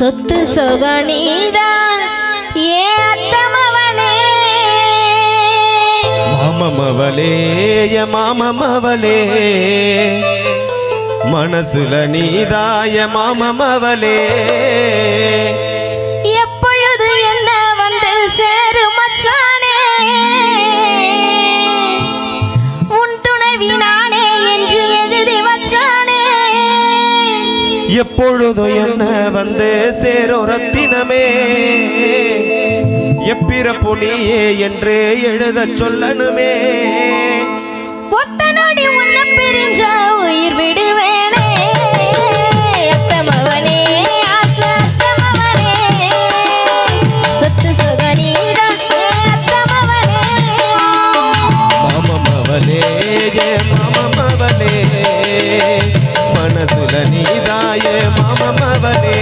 சொத்து சொகனீதா ஏ அத்தமவனே. மாமமவளே எ மாமமவளே. மனசுல நீதாய மாமமவளே. எப்பொழுது என்ன வந்து சேரோ ரத்தினமே எப்பிறப்பு நீயே என்று எழுத சொல்லணுமே. ஒத்த உன்ன பிரிஞ்சா உயிர் விடுவேன் தாயே மாமமவனே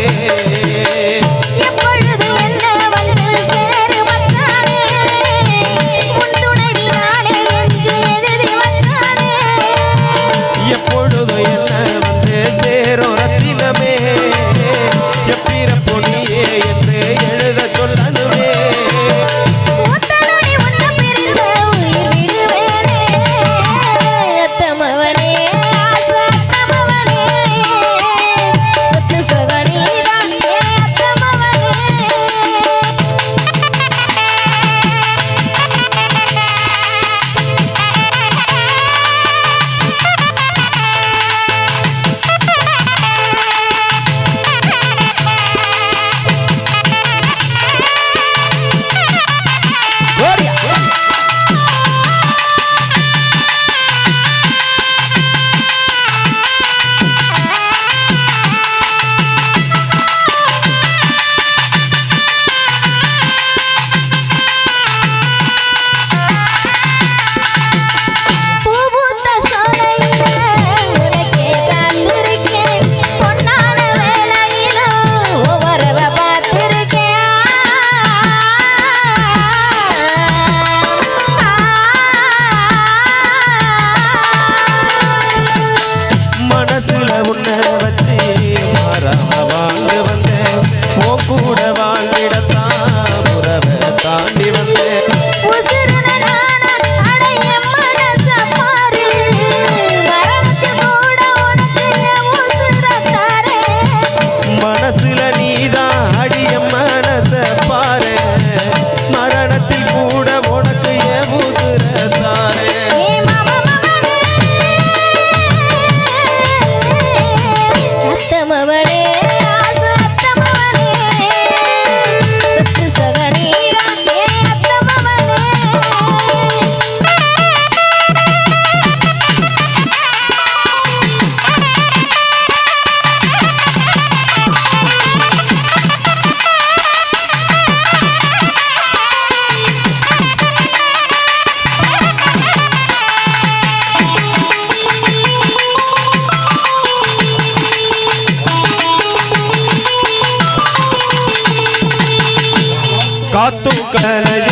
कल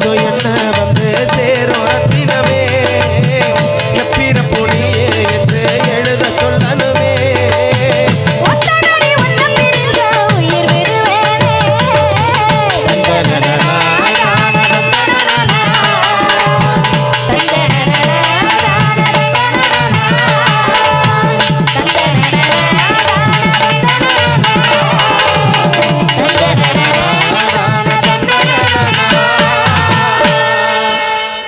todo y nada.